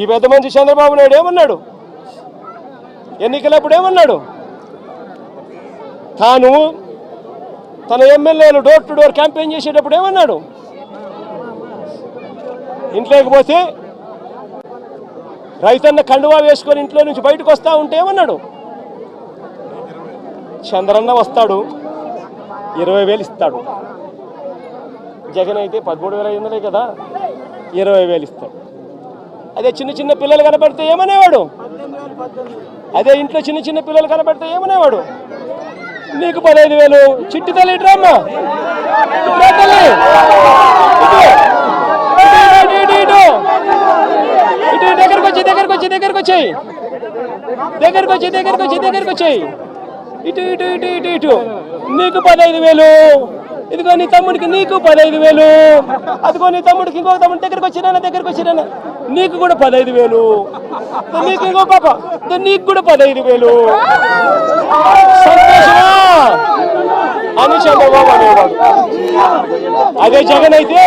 ఈ పెద్ద మంచి చంద్రబాబు నాయుడు ఏమన్నాడు? ఎన్నికలప్పుడు ఏమన్నాడు? తాను తన ఎమ్మెల్యేలు డోర్ టు డోర్ క్యాంపెయిన్ చేసేటప్పుడు ఏమన్నాడు? ఇంట్లోకి పోతే రైతన్న కండువా వేసుకొని ఇంట్లో నుంచి బయటకు వస్తా ఉంటే ఏమన్నాడు? చంద్రన్న వస్తాడు ఇరవై వేలు ఇస్తాడు. జగన్ అయితే పదమూడు వేల ఐదు వందలే కదా ఇరవై వేలు ఇస్తాడు. అదే చిన్న చిన్న పిల్లలు కనబడితే ఏమనేవాడు? అదే ఇంట్లో చిన్న చిన్న పిల్లలు కనబడితే ఏమనేవాడు? నీకు పదహైదు వేలు. చిట్టి తల్లి ఇట్రామ్మా. ఇటు దగ్గరకు వచ్చి దగ్గరకు వచ్చి దగ్గరకు వచ్చాయి దగ్గరకు వచ్చి దగ్గరకు వచ్చి దగ్గరకు వచ్చాయి ఇటు ఇటు ఇటు ఇటు ఇటు. నీకు పదహైదు వేలు. ఇదిగో నీ తమ్ముడికి నీకు పదహైదు వేలు. అదిగో నీ తమ్ముడికి ఇంకో తమ్ముడి దగ్గరకు వచ్చినా దగ్గరకు వచ్చినా నీకు కూడా పదహైదు వేలు. నీకు ఇంకో పాప. నీకు కూడా పదహైదు వేలు. సంతోషమా? అని చంద్రబాబు అనేవాడు. అదే జగన్ అయితే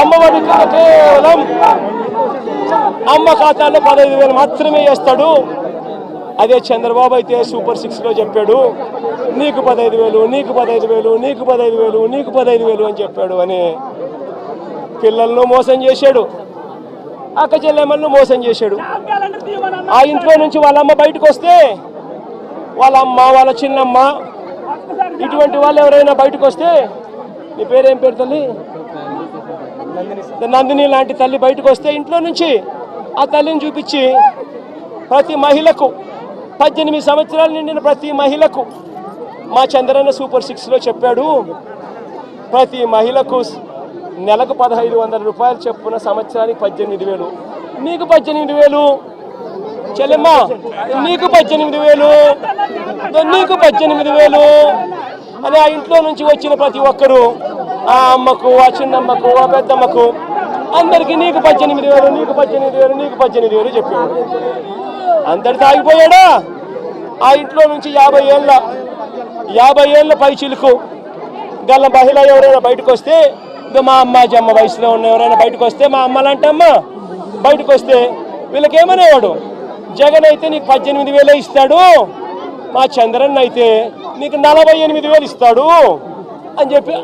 అమ్మఒడి కేవలం అమ్మ ఖాతాలో పదహైదు వేలు మాత్రమే వేస్తాడు. అదే చంద్రబాబు అయితే సూపర్ సిక్స్లో చెప్పాడు. నీకు పదహైదు వేలు నీకు పదహైదు వేలు నీకు పదహైదు వేలు నీకు పదహైదు వేలు అని చెప్పాడు. అని పిల్లలను మోసం చేశాడు. అక్క చెల్లెమ్మలను మోసం చేశాడు. ఆ ఇంట్లో నుంచి వాళ్ళ అమ్మ బయటకు వస్తే వాళ్ళ అమ్మ వాళ్ళ చిన్నమ్మ ఇటువంటి వాళ్ళు ఎవరైనా బయటకు వస్తే నీ పేరేం పేరు తల్లి? నందిని లాంటి తల్లి బయటకు వస్తే ఇంట్లో నుంచి ఆ తల్లిని చూపించి ప్రతి మహిళకు పద్దెనిమిది సంవత్సరాలు నిండిన ప్రతి మహిళకు మా చంద్రన్న సూపర్ సిక్స్లో చెప్పాడు ప్రతి మహిళకు నెలకు పదహైదు వందల రూపాయలు చెప్పున సంవత్సరానికి పద్దెనిమిది వేలు. నీకు పద్దెనిమిది వేలు. చెల్లెమ్మ నీకు పద్దెనిమిది వేలు. నీకు పద్దెనిమిది వేలు. అని ఆ ఇంట్లో నుంచి వచ్చిన ప్రతి ఒక్కరూ ఆ అమ్మకు ఆ చిన్నమ్మకు ఆ పెద్దమ్మకు అందరికీ నీకు పద్దెనిమిది వేలు నీకు పద్దెనిమిది వేలు నీకు పద్దెనిమిది వేలు చెప్పాడు అందరు తాగిపోయాడా? ఆ ఇంట్లో నుంచి యాభై ఏళ్ళ యాభై ఏళ్ళ పై చిలుకు గల్ల మహిళ ఎవరైనా బయటకు వస్తే ఇదో మా అమ్మ జమ్మ వయసులో ఉన్న ఎవరైనా బయటకు వస్తే మా అమ్మ లాంటి అమ్మ బయటకు వస్తే వీళ్ళకి ఏమనేవాడు జగన్ అయితే నీకు పద్దెనిమిది వేలే ఇస్తాడు మా చంద్రన్ అయితే నీకు నలభై ఎనిమిది వేలు ఇస్తాడు అని చెప్పి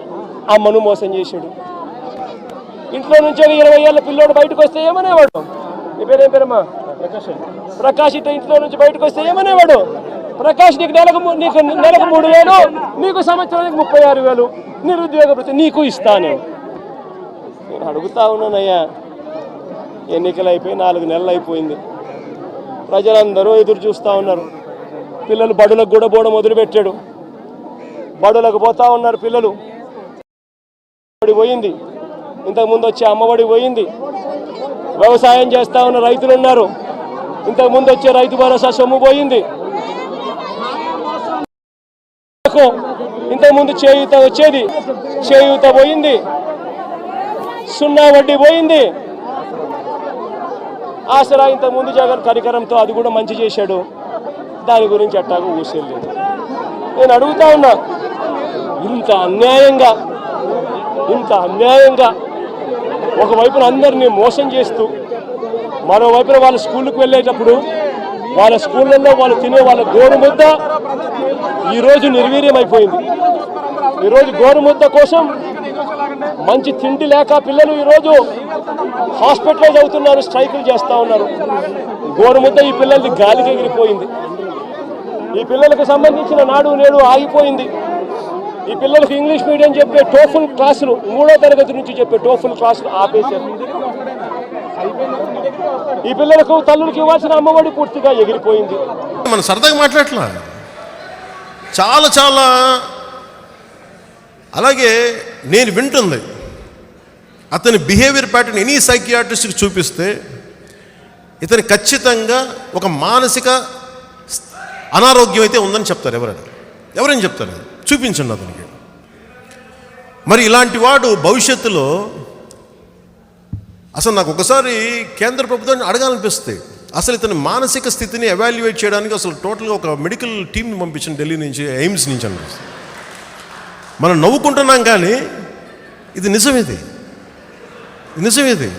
అమ్మను మోసం చేశాడు. ఇంట్లో నుంచి ఒక ఇరవై ఏళ్ళ పిల్లోడు బయటకు వస్తే ఏమనేవాడు? నీ పేరేం పేరమ్మా? ప్రకాష్ ఇట్లా ఇంట్లో నుంచి బయటకు వస్తే ఏమనేవాడు? ప్రకాష్ నీకు నెలకు నీకు నెలకు మూడు వేలు నీకు సంవత్సరానికి ముప్పై ఆరు వేలు నిరుద్యోగ నీకు ఇస్తాను. నేను అడుగుతా ఉన్నానయ్యా. ఎన్నికలు అయిపోయి నాలుగు నెలలు అయిపోయింది ప్రజలందరూ ఎదురు చూస్తూ ఉన్నారు. పిల్లలు బడులకు కూడా పోవడం మొదలుపెట్టాడు. బడులకు పోతా ఉన్నారు పిల్లలు. పోయింది. ఇంతకుముందు వచ్చే అమ్మఒడి పోయింది. వ్యవసాయం చేస్తూ ఉన్న రైతులు ఉన్నారు. ఇంతకుముందు వచ్చే రైతు భరోసా సొమ్ము పోయింది. ఇంతకుముందు చేయూత వచ్చేది. చేయూత పోయింది. సున్నా వడ్డీ పోయింది. ఆసరా ముందు జగన్ కరికరంతో అది కూడా మంచి చేశాడు. దాని గురించి అట్టాగా ఊసేయలేదు నేను అడుగుతా ఉన్నా ఇంత అన్యాయంగా ఇంత అన్యాయంగా ఒకవైపున అందరినీ మోసం చేస్తూ మరోవైపున వాళ్ళ స్కూళ్ళకు వెళ్ళేటప్పుడు వాళ్ళ స్కూళ్ళల్లో వాళ్ళు తినే వాళ్ళ గోరుముద్ద ఈరోజు నిర్వీర్యం అయిపోయింది ఈరోజు గోరుముద్ద కోసం మంచి తిండి లేక పిల్లలు ఈరోజు హాస్పిటలైజ్ అవుతున్నారు స్ట్రైకులు చేస్తూ ఉన్నారు. గోరుముద్ద ఈ పిల్లలది గాలికి ఎగిరిపోయింది. ఈ పిల్లలకు సంబంధించిన నాడు నేడు ఆగిపోయింది. ఈ పిల్లలకు ఇంగ్లీష్ మీడియం చెప్పే టోఫుల్ క్లాసులు మూడో తరగతి నుంచి చెప్పే టోఫుల్ క్లాసులు ఆపేశారు. ఈ పిల్లలకు తల్లులకు ఇవ్వాల్సిన అమ్మఒడి పూర్తిగా ఎగిరిపోయింది. మనం సరదాగా మాట్లాడట్లా? చాలా చాలా అలాగే నేను వింటుంది. అతని బిహేవియర్ ప్యాటర్న్ ఎనీ సైకియాట్రిస్ట్కి చూపిస్తే ఇతని ఖచ్చితంగా ఒక మానసిక అనారోగ్యం అయితే ఉందని చెప్తారు ఎవరైనా. ఎవరైనా చెప్తారు చూపించండి అతనికి. మరి ఇలాంటి వాడు భవిష్యత్తులో అసలు నాకు ఒకసారి కేంద్ర ప్రభుత్వాన్ని అడగాలనిపిస్తే అసలు ఇతని మానసిక స్థితిని ఎవాల్యుయేట్ చేయడానికి అసలు టోటల్గా ఒక మెడికల్ టీంని పంపించిన ఢిల్లీ నుంచి ఎయిమ్స్ నుంచి అనిపిస్తుంది మనం నవ్వుకుంటున్నాం కానీ ఇది నిజమేది నిజమేది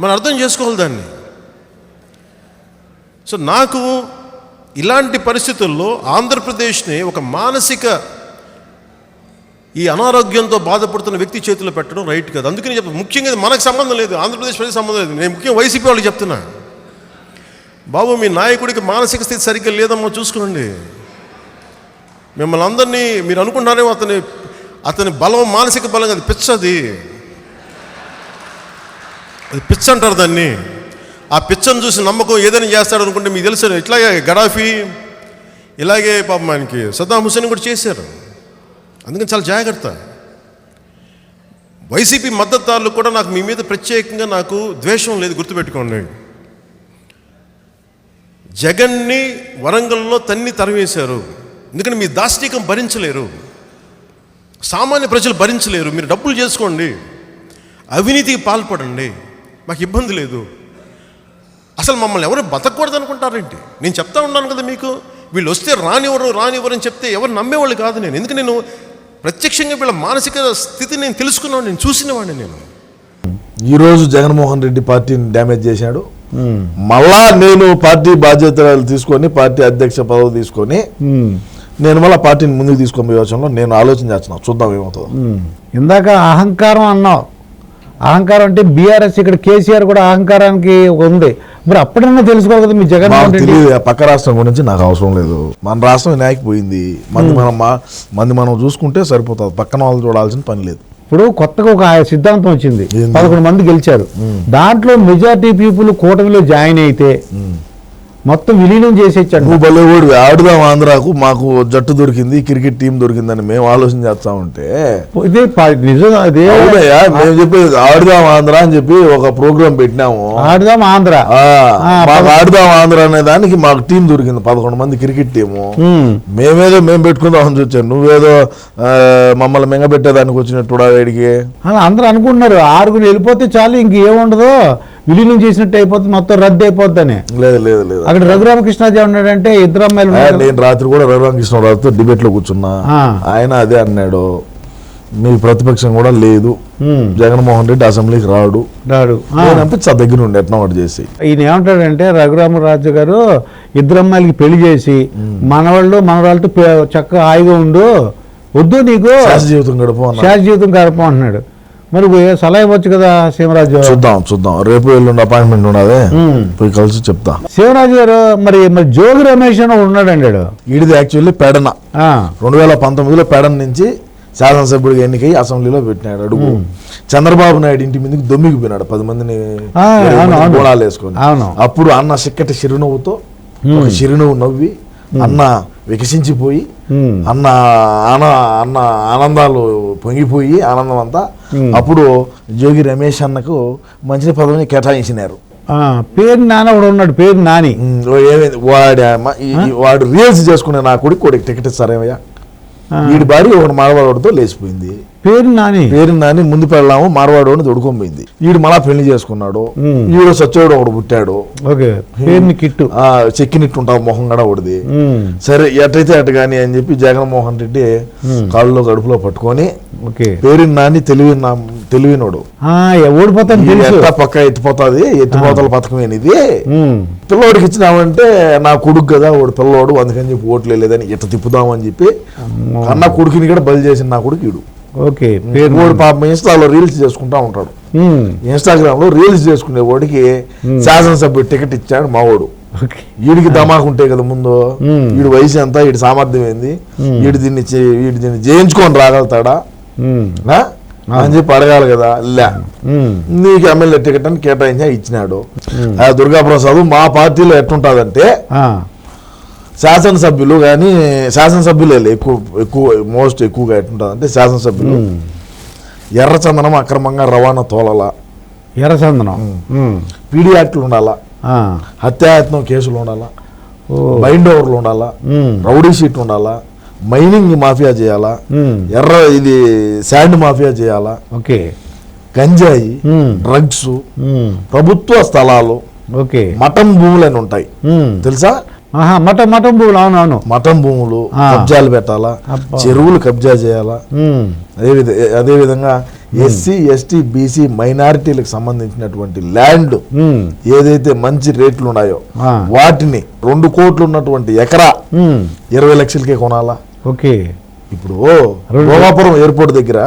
మనం అర్థం చేసుకోవాలి దాన్ని. సో నాకు ఇలాంటి పరిస్థితుల్లో ఆంధ్రప్రదేశ్ని ఒక మానసిక ఈ అనారోగ్యంతో బాధపడుతున్న వ్యక్తి చేతిలో పెట్టడం రైట్ కాదు. అందుకని చెప్పి ముఖ్యంగా మనకు సంబంధం లేదు ఆంధ్రప్రదేశ్ ప్రజలకు సంబంధం లేదు. నేను ముఖ్యంగా వైసీపీ వాళ్ళకి చెప్తున్నా. బాబు మీ నాయకుడికి మానసిక స్థితి సరిగ్గా లేదమ్మో చూసుకోండి. మిమ్మల్ని అందరినీ మీరు అనుకుంటారేమో అతని అతని బలం మానసిక బలం అది పిచ్చది. అది పిచ్చ అంటారు దాన్ని. ఆ పిచ్చను చూసి నమ్మకం ఏదైనా చేస్తాడు అనుకుంటే మీకు తెలుసు ఇట్లాగే గడాఫీ ఇలాగే పాపం ఆయనకి సద్దాం హుసేన్ కూడా చేశారు. అందుకని చాలా జాగ్రత్త. వైసీపీ మద్దతుదారులు కూడా నాకు మీ మీద ప్రత్యేకంగా నాకు ద్వేషం లేదు గుర్తుపెట్టుకోండి. జగన్ని వరంగల్లో తన్ని తరివేశారు ఎందుకంటే మీ దాష్టికం భరించలేరు. సామాన్య ప్రజలు భరించలేరు. మీరు డబ్బులు చేసుకోండి. అవినీతికి పాల్పడండి. మాకు ఇబ్బంది లేదు. అసలు మమ్మల్ని ఎవరు బతకూడదు అనుకుంటారేంటి నేను చెప్తా ఉన్నాను కదా మీకు. వీళ్ళు వస్తే రానివ్వరు రానివ్వరు అని చెప్తే ఎవరు నమ్మేవాళ్ళు కాదు నేను. ఎందుకు నేను ప్రత్యక్షంగా వీళ్ళ మానసిక స్థితి నేను తెలుసుకున్నాను నేను చూసినవాడిని నేను. ఈ రోజు జగన్మోహన్ రెడ్డి పార్టీని డ్యామేజ్ చేశాడు. మళ్ళా నేను పార్టీ బాధ్యతలు తీసుకొని పార్టీ అధ్యక్ష పదవి తీసుకొని నేను మళ్ళీ పార్టీని ముందుకు తీసుకొని యోచనలో నేను ఆలోచన చేస్తున్నాను చూద్దాం ఏమవుతుందో. ఇందాక అహంకారం అన్నావు. అహంకారం అంటే బీఆర్ఎస్ ఇక్కడ కేసీఆర్ కూడా అహంకారానికి ఉంది. మరి అప్పుడన్నా తెలుసుకోవాలి కదా మీ తెలియదు ఆ పక్క రాష్ట్రం గురించి నాకు అవసరం లేదు. మన రాష్ట్రం వినాయక పోయింది. మంది మనం మంది మనం చూసుకుంటే సరిపోతుంది. పక్కన వాళ్ళు చూడాల్సిన పని లేదు. ఇప్పుడు కొత్తగా ఒక సిద్ధాంతం వచ్చింది? పదకొండు మంది గెలిచారు. దాంట్లో మెజారిటీ పీపుల్ కూటమిలో జాయిన్ అయితే మొత్తం విలీనం చేసేచ్చాడు నువ్వు భలే ఓడి ఆడుదాం ఆంధ్రాకు మాకు జట్టు దొరికింది క్రికెట్ టీం దొరికిందని మేము ఆలోచన చేస్తా ఉంటే. ఇదే నిజం అదే అవునయ్యా మేము చెప్పేది ఆడుదాం ఆంధ్ర అని చెప్పి ఒక ప్రోగ్రాం పెట్టినాము. ఆడదాం ఆంధ్ర. మాకు ఆడుదాం ఆంధ్ర అనే దానికి మాకు టీం దొరికింది పదకొండు మంది క్రికెట్ టీము. మేమేదో మేము పెట్టుకుందామని చూచాను నువ్వేదో మమ్మల్ని మెంగబెట్టేదానికి వచ్చినట్టు వేడికి అని అందరూ అనుకుంటున్నారు ఆరుగురు వెళ్ళిపోతే చాలు ఇంకేముండదు విలీనం చేసినట్టు అయిపోతుంది మొత్తం రద్దు అయిపోద్దని. లేదు లేదు లేదు. అక్కడ రఘురామకృష్ణాజీ ఉన్నాడంటే ఇద్దరు అమ్మాయిలు. నేను రాత్రి కూడా రఘురామకృష్ణరావుతో డిబేట్లో కూర్చున్నా. ఆయన అదే అన్నాడు మీ ప్రతిపక్షం కూడా లేదు. జగన్మోహన్ రెడ్డి అసెంబ్లీకి రాడు. రాడు. అనిపించా దగ్గర ఉండి ఎట్లా చేసి. ఈయన ఏమంటాడంటే రఘురామరాజు గారు ఇద్దరు అమ్మాయిలకి పెళ్ళి చేసి మనవాళ్ళు మనవాళ్ళతో చక్కగా హాయిగా ఉండు. వద్దు నీకు. శాస జీవితం గడుపు శాశ్వత జీవితం గడపం అంటున్నాడు. మరి సలహా ఇవ్వచ్చు కదా శివరాజు చూద్దాం చూద్దాం. రేపు ఎల్లుండి అపాయింట్మెంట్ ఉన్నదే. పోయి కలిసి చెప్తా. శివరాజు గారు మరి మరి జోగి రమేష్ అని ఉన్నాడండి. ఈడిది యాక్చువల్లీ పెడన. రెండు వేల పంతొమ్మిదిలో పెడన నుంచి శాసనసభ్యుడిగా ఎన్నికై అసెంబ్లీలో పెట్టినాడు అడుగు. చంద్రబాబు నాయుడు ఇంటి మీదకి దొమ్మికి పోయినాడు పది మందిని. గోళాలు వేసుకొని. అప్పుడు అన్న చిక్కటి చిరునవ్వుతో చిరునవ్వు నవ్వి అన్న వికసించిపోయి. అన్న ఆన అన్న ఆనందాలు పొంగిపోయి ఆనందం అంతా అప్పుడు జోగి రమేష్ అన్నకు మంచి పదవిని కేటాయించినారు. పేరు నాన్న ఒకడు ఉన్నాడు పేరు నాని. ఏమైంది? వాడి వాడు రీల్స్ చేసుకునే నా కొడుకు కొడుకు టికెట్ ఇస్తారేమయ్యా. వీడి భార్య ఒకటి మారవాడితో లేచిపోయింది. పేరు నాని. పేరు నాని ముందు పెళ్ళాము మారవాడు దొడుకొని పోయింది. వీడు మళ్ళా పెళ్ళి చేసుకున్నాడు. వీడు సచ్చోడు ఒకడు పుట్టాడు. ఓకే. పేరుని కిట్టు. ఆ చెక్కినిట్టుంటావు మొహం కూడా ఒకటిది. సరే ఎటైతే అటు కానీ అని చెప్పి జగన్మోహన్ రెడ్డి కాళ్ళలో గడుపులో పట్టుకొని ఓకే. పేరు నాని తెలివి తెలివినోడు. ఓడిపోతాను ఎట్లా పక్క ఎత్తిపోతుంది? ఎత్తిపోతల పథకం ఇది. పిల్లోడికి ఇచ్చినామంటే నా కొడుకు కదా వాడు పిల్లోడు అందుకని చెప్పి ఓట్లు లేదని ఇట్లా తిప్పుదామని చెప్పి కన్నా కొడుకుని కూడా బలి చేసిన నా కొడుకు ఈడు. ఓకే పేరు వాడు పాపం ఇన్స్టాలో రీల్స్ చేసుకుంటా ఉంటాడు. ఇన్స్టాగ్రామ్లో రీల్స్ చేసుకునే వాడికి శాసనసభ్యుడు టికెట్ ఇచ్చాడు మావాడు. ఓకే. వీడికి దమాకు ఉంటే కదా ముందు. వీడి వయసు ఎంత వీడి సామర్థ్యం ఏంది? వీడి దీన్ని వీడి దీన్ని జయించుకొని రాగలుగుతాడా? అని చెప్పి అడగాలి కదా లే. నీకు ఎమ్మెల్యే టికెట్ అని కేటాయించా ఇచ్చినాడు. ఆ దుర్గాప్రసాద్ మా పార్టీలో ఎట్టుంటాదంటే. శాసనసభ్యులు కానీ శాసనసభ్యులే ఎక్కువ ఎక్కువ మోస్ట్ ఎక్కువగా ఎట్టుంటుందంటే శాసనసభ్యులు ఎర్రచందనం అక్రమంగా రవాణా తోలల ఎర్రచందనం. పీడీ యాక్టులు ఉండాలా. హత్యాయత్నం కేసులు ఉండాలా. బైండ్ ఓవర్లు ఉండాలా. రౌడీ షీట్ ఉండాలా మైనింగ్ మాఫియా చేయాలా. ఎర్ర ఇది శాండ్ మాఫియా చేయాలా ఓకే గంజాయి. డ్రగ్స్. ప్రభుత్వ స్థలాలు ఓకే మఠం భూములని ఉంటాయి ఉమ్. తెలుసా మఠం మఠం భూములు అవునవును మఠం భూములు. కబ్జాలు పెట్టాలా. చెరువులు కబ్జా చేయాలా? అదే విధ అదే విధంగా ఎస్సీ ఎస్టీ బీసీ మైనారిటీలకు సంబంధించినటువంటి ల్యాండ్ ఏదైతే మంచి రేట్లు ఉన్నాయో. వాటిని రెండు కోట్లు ఉన్నటువంటి ఎకరా ఇరవై లక్షలకే కొనాలా? ఓకే. ఇప్పుడు భోగాపురం ఎయిర్పోర్ట్ దగ్గర.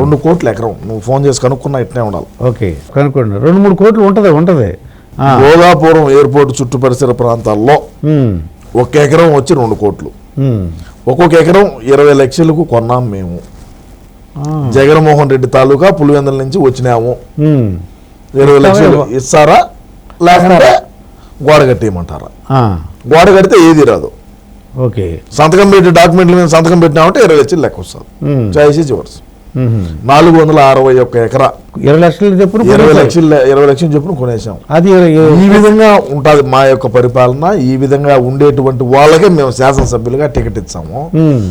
రెండు కోట్ల ఎకరం. నువ్వు ఫోన్ చేసి కనుక్కున్నా ఇట్నే ఉండాలి. ఓకే కనుక్కోండి. రెండు మూడు కోట్లు ఉంటది ఉంటది. భోగాపురం ఎయిర్పోర్ట్ చుట్టు పరిసర ప్రాంతాల్లో ఒక ఎకరం వచ్చి రెండు కోట్లు. ఒక్కొక్క ఎకరం ఇరవై లక్షలకు కొన్నాం మేము. జగన్మోహన్ రెడ్డి తాలూకా పులివెందుల నుంచి వచ్చినాము. ఇరవై లక్షలు ఇస్తారా? లేకుంటే గోడ కట్టేయమంటారా? గోడ కడితే ఏది రాదు. ఓకే. సంతకం పెట్టి డాక్యుమెంట్ల మీద సంతకం పెట్టినామంటే ఇరవై లక్షలు లెక్క వస్తుంది. చాయిసీ ఉమ్. నాలుగు వందల అరవై ఒక్క ఎకరా. ఇరవై లక్షలు చెప్పున ఇరవై లక్షలు ఇరవై లక్షలు చొప్పున కొనేసాం అది ఈ విధంగా ఉంటుంది మా యొక్క పరిపాలన ఈ విధంగా ఉండేటువంటి వాళ్ళకే మేము శాసనసభ్యులుగా టికెట్ ఇచ్చాము.